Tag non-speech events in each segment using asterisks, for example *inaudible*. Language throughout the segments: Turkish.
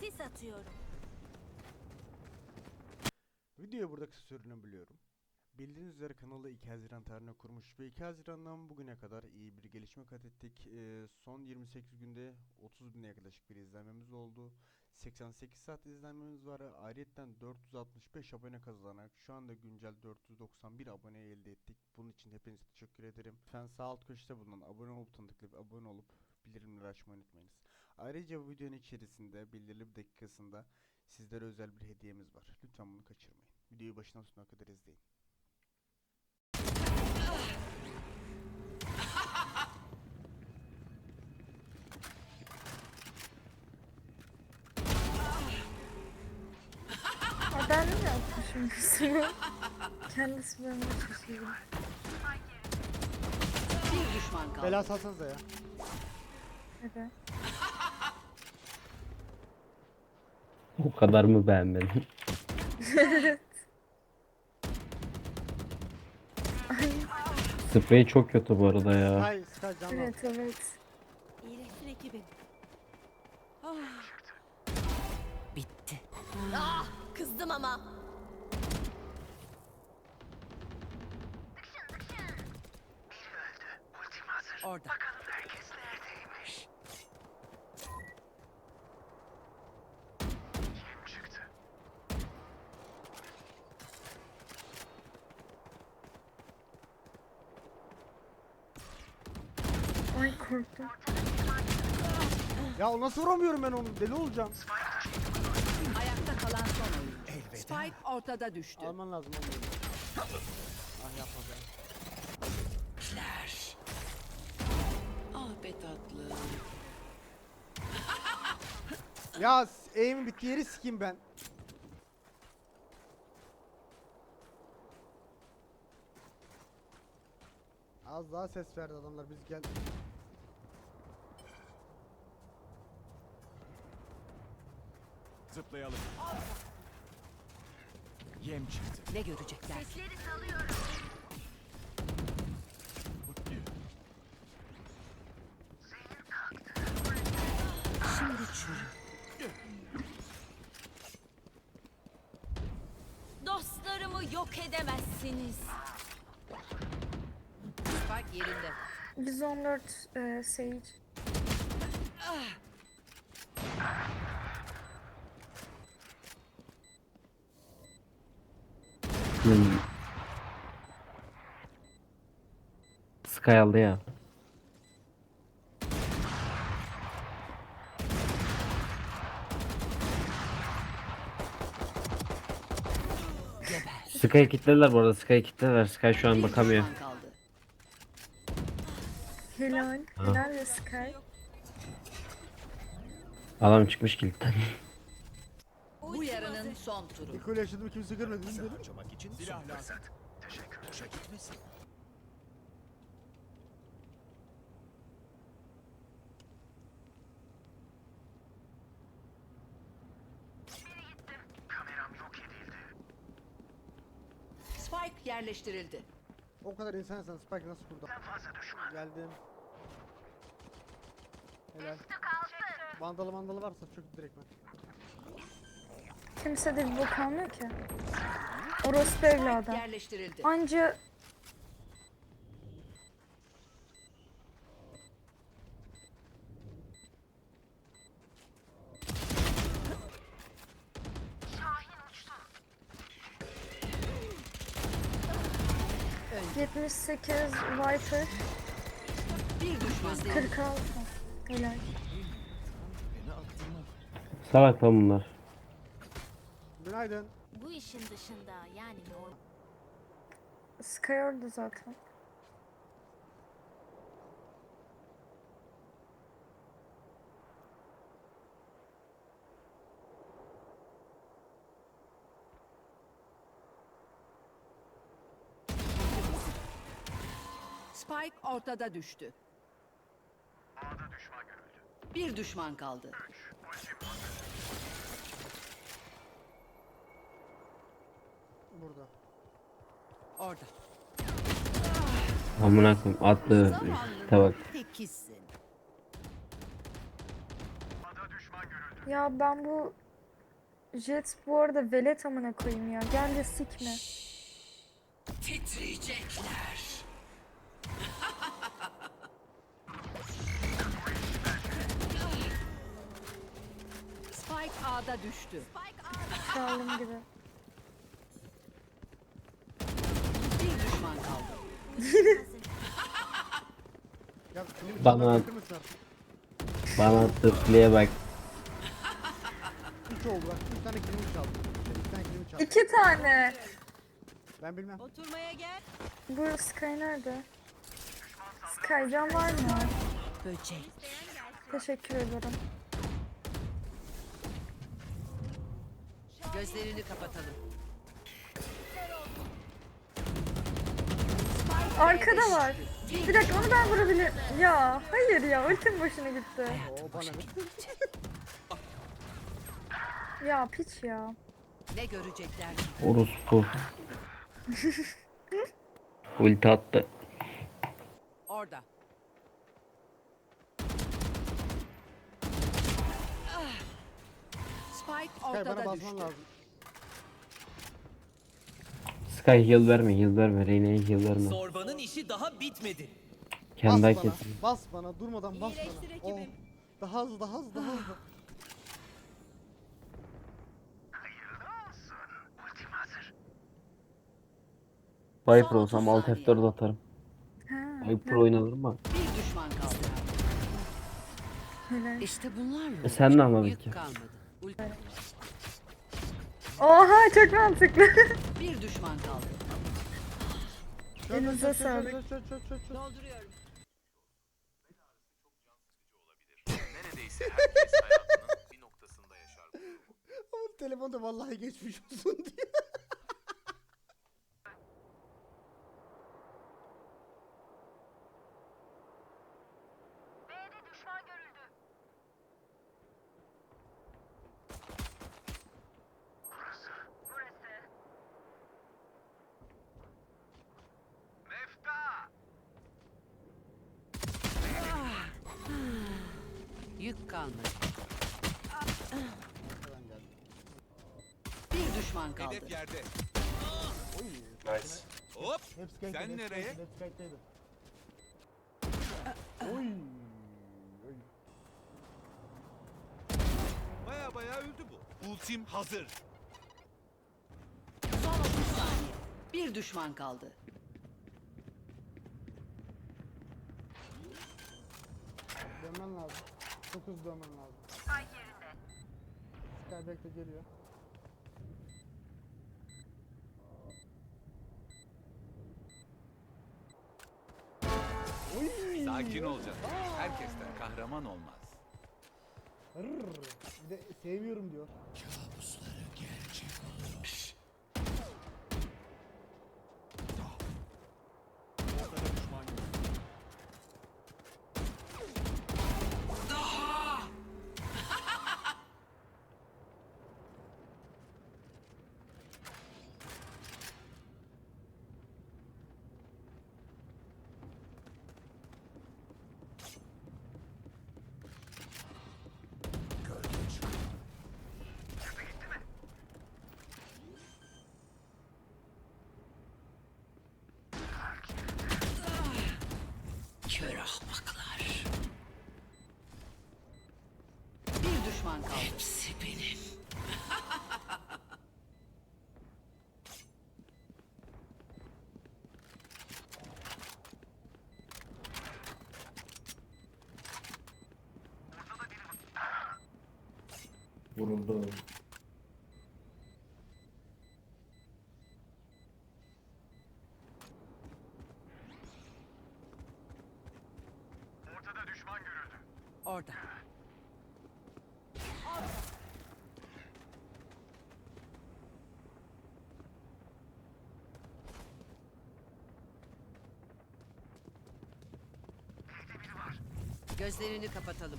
Sis atıyorum. Videoyu burada kısa sürdürebiliyorum. Bildiğiniz üzere kanalı 2 Haziran tarihine kurmuş ve 2 Haziran'dan bugüne kadar iyi bir gelişme kat ettik. Ee, son 28 günde 30 bine yaklaşık bir izlenmemiz oldu. 88 saat izlenmemiz var. Ayrıca 465 abone kazanarak şu anda güncel 491 abone elde ettik. Bunun için hepinize teşekkür ederim. Lütfen sağ alt köşede bulunan abone ol butonuna abone olup bildirimleri açmayı unutmayınız. Ayrıca bu videonun içerisinde belirli bir dakikasında sizlere özel bir hediyemiz var. Lütfen bunu kaçırmayın. Videoyu başından sonuna kadar izleyin. Ben mi yapmışım kısmı? Kendisi böyle şaşırdı. Bir düşman kaldı. Bela salsanıza ya. Evet. O kadar mı beğenmedin? *laughs* Sprey çok kötü bu arada ya. Evet evet. İyileşsin ekibim. Ah. Bitti. Ah, kızdım ama. Orada. Ay korktum. Ya nasıl vuramıyorum ben onu? Deli olacağım. Ayakta kalan son oyuncu. Spike ortada düştü. Alman lazım onu. Ah yapma be. Ah be tatlı. *laughs* Ya aim bitti yeri sikeyim ben. Az daha ses verdi adamlar biz gel. Zıplayalım. Yem çıktı. Ne görecekler? Şimdi çürü. Dostlarımı yok edemezsiniz. Spike yerinde. 114 e, Sage. Hmm. Sky aldı ya. Sky kitlediler bu arada Sky kitlediler. Sky şu an bakamıyor. Helal. Helal ve Sky. Adam çıkmış kilitten. Son turu. Nikola yaşadım kimse görmedi mi? dedim? Harcamak için silah lazım. Teşekkür Boşa gitmesin. Spike yerleştirildi. O kadar insan insan Spike nasıl kurdu? Geldim. Helal. Vandalı vandalı varsa çok direkt ben. Kimse de bir bok almıyor ki. Orospu evladı. yerleştirildi. Anca Öldü. 78 Viper Bir düşman kaldı. 46. Helal. Salak lan bunlar. Günaydın. Bu işin dışında yani normal. Sky orada zaten. Spike ortada düştü. Bir düşman kaldı. Burada. Orada. Amına koyayım attığı işte bak. Tekizsin. Ya ben bu Jet bu arada velet amına koyayım ya. Gel de sikme. Titriyecekler. Spike A'da düştü. Kralım gibi. Bir düşman kaldı. Ya *laughs* filmi Bana- çalmak bırakır mısın artık? Bana play'e bak. Üç oldu bak. Üç tane kilimi çaldı. İki tane kilimi çaldı. İki tane. Ben bilmem. Oturmaya gel. Bu Sky nerede? Sky can var mı? Böcek. Teşekkür ederim. Gözlerini kapatalım. Arkada var. Bir dakika onu ben vurabilirim. Ya hayır ya ultim boşuna gitti. Bana? Ya piç ya. Ne görecekler? Orospu. Ulti attı. Orada. Ah. Spike bana ortada basman düştü. lazım. Sky heal verme heal verme. Reyna'ya heal verme. Zorbanın işi daha bitmedi. Kendi bas bana. etsin. Bas bana durmadan bas İyileştir bana. Oh. ekibim. Daha hızlı daha hızlı daha hızlı. Viper Son olsam 30 alt F4 atarım. Ha, Viper oynanır mı? Bir düşman kaldı. helal. İşte bunlarla E sen ne anladın yük ki? kalmadı. Ulti- Oha çok mantıklı. *laughs* Bir düşman kaldı. Elinize sağlık. Dolduruyorum. Neredeyse herkes hayatının bir noktasında yaşar *laughs* bunu. Ama telefonda vallahi geçmiş olsun diyor. Yük kalmadı. Bir düşman kaldı. Hedef yerde. Nice. Hop. Hepsi kayıttaydı, Sen hepsi nereye? kayıttaydı, hepsi kayıttaydı. Oy. oy. Baya baya öldü bu. Ultim hazır. Son 30 saniye. Bir düşman kaldı. Dönmen lazım. Çok hızlı dönmen lazım. Sky bekle geliyor. Sakin olacaksın. Herkesten kahraman olmaz. Hırr. Bir de sevmiyorum diyor. Kör ahmaklar. Bir düşman kaldı. Hepsi benim. Vuruldu. Gözlerini kapatalım.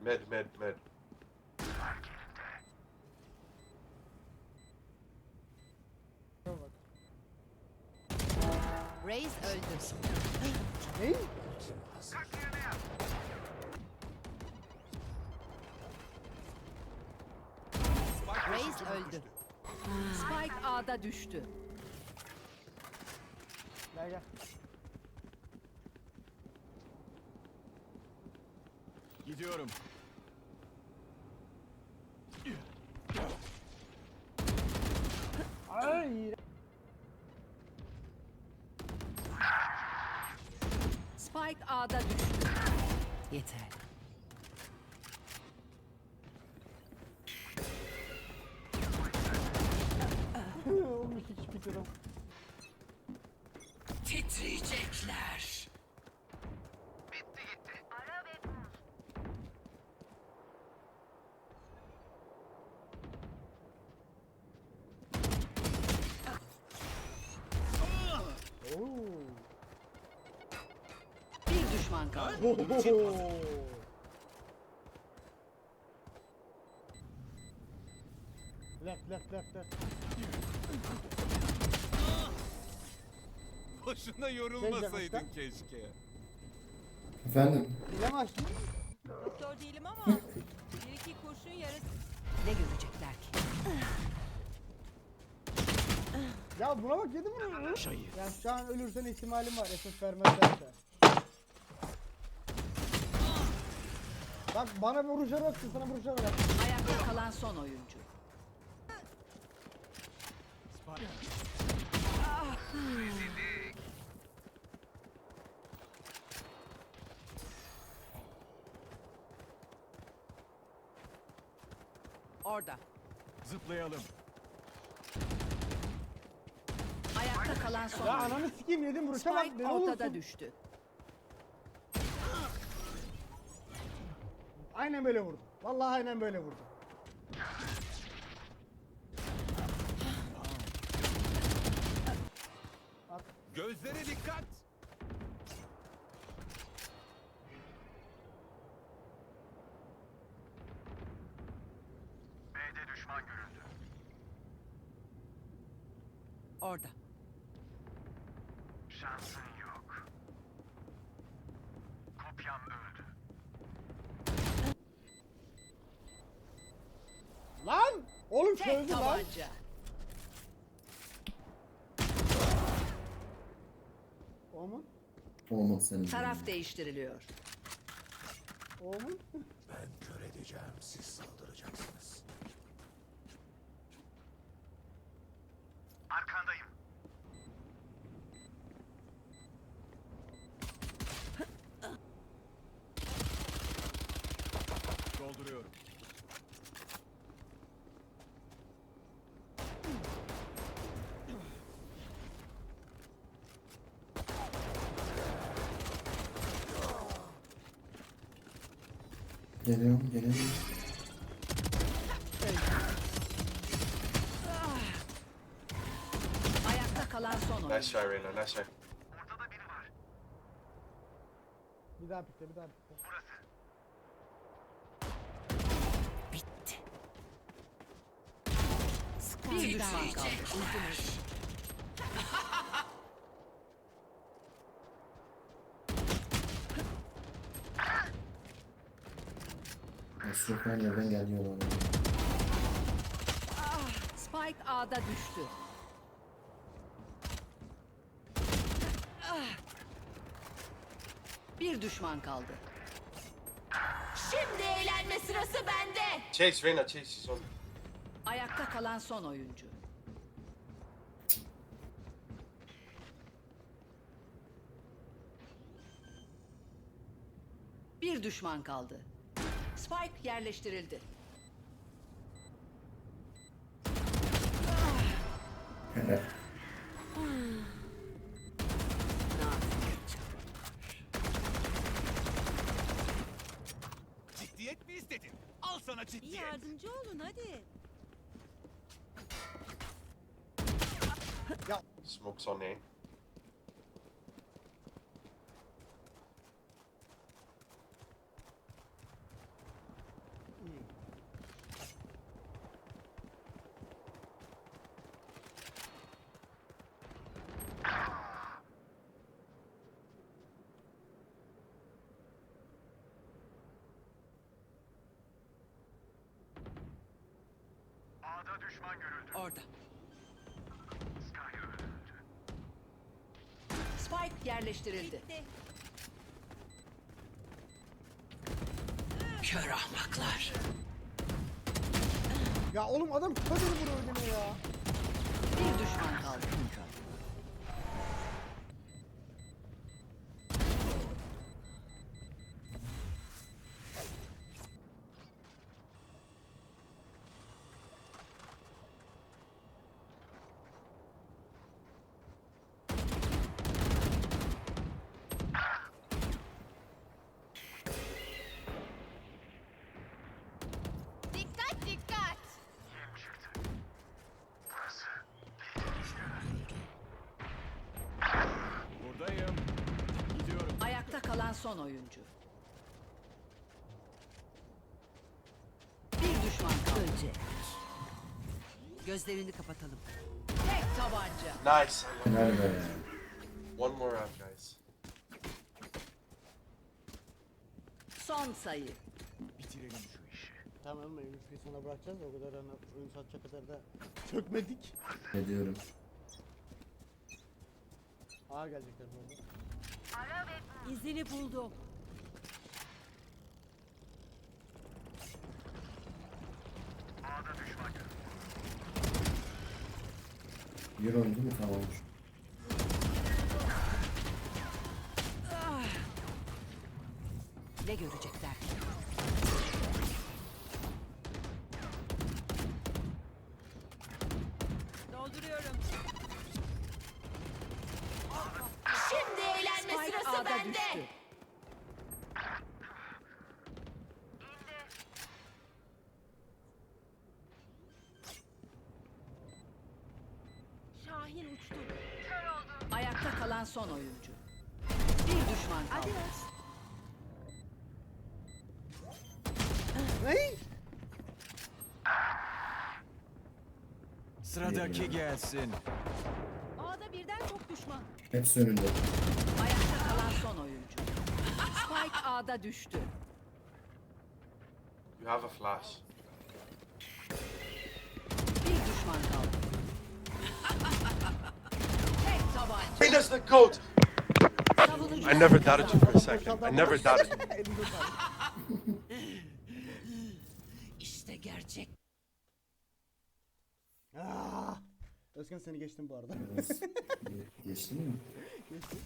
Med med med. Raze öldü. Ne? Raze öldü. Spike A'da düştü. Gel gel. Gidiyorum. Ay. Spike A'da düştü. Yeter. Olmuş hiç bitirim. Titriyecekler. Oo. Bir düşman kaldı. Oho. Boşuna yorulmasaydın keşke. Efendim? Bile mi açtın? Doktor değilim ama bir iki kurşun yarısı. Ne görecekler ki? Ya buna bak yedi bunu. Şayı. Yani şu an ölürsen ihtimalim var SS vermezlerse. Bak bana vuruşa baksın sana vuruşa bak. Ayakta kalan son oyuncu. Orada. Zıplayalım. Ayakta kalan son Ya oyuncu. ananı sikeyim yedim vuruşa bak Spike ne ortada olursun. düştü. Aynen böyle vurdum. Vallahi aynen böyle vurdum. Orada. Lan! Oğlum çözdü lan. tabanca. O mu? Olmadı senin. Taraf değiştiriliyor. O mu? Ben kör edeceğim. Siz saldıracaksınız. Arkandayım. Dolduruyorum. Geliyorum, geliyorum. Ayakta kalan son oyuncu. Nice try Reyna, nice try. Bir daha pikle bir daha pikle. Bitti. Bir düşman kaldı. Sürekli aynı yerden geliyor bana. Spike A'da düştü. Bir düşman kaldı. Şimdi eğlenme sırası bende. Chase Reyna, chase. She's on. Ayakta kalan son oyuncu. Bir düşman kaldı. Spike yerleştirildi. Ciddiyet mi istedin? Al sana ciddiyet. yardımcı olun hadi. Smoke's on A. Spike yerleştirildi. Gitti. Kör ahmaklar. Ya oğlum adam kadını vuruyor gene ya. Bir düşman kaldı. Dikkat dikkat. Buradayım. Gidiyorum. Ayakta kalan son oyuncu. Bir düşman kaldı. Gözlerini kapatalım. Tek tabanca. Nice. Nerede? One more round, guys. Son sayı. Bitirelim şu işi. Tamam MVP'yi sana bırakacağız da o kadar hani oyun satacak kadar da çökmedik. Ne diyorum? Ağa gelecekler bu arada. İzini buldum. Bir oyuncu mu tamam. Ne görecekler? Dolduruyorum. Şimdi bende. Düştü. Şahin uçtu. Ayakta kalan son oyuncu. Bir düşman kaldı. Ne? Sıradaki gelsin. A'da birden çok düşman. Hepsi önünde. A'da düştü. You have a flash. Bir düşman kaldı. *laughs* Tek tabanca. Hey, that's the code! Savunucu I never doubted you for a second. I never *laughs* doubted you. İşte gerçek. Ah! Özkan seni geçtim bu arada. Geçtin mi? *laughs* Geçtim.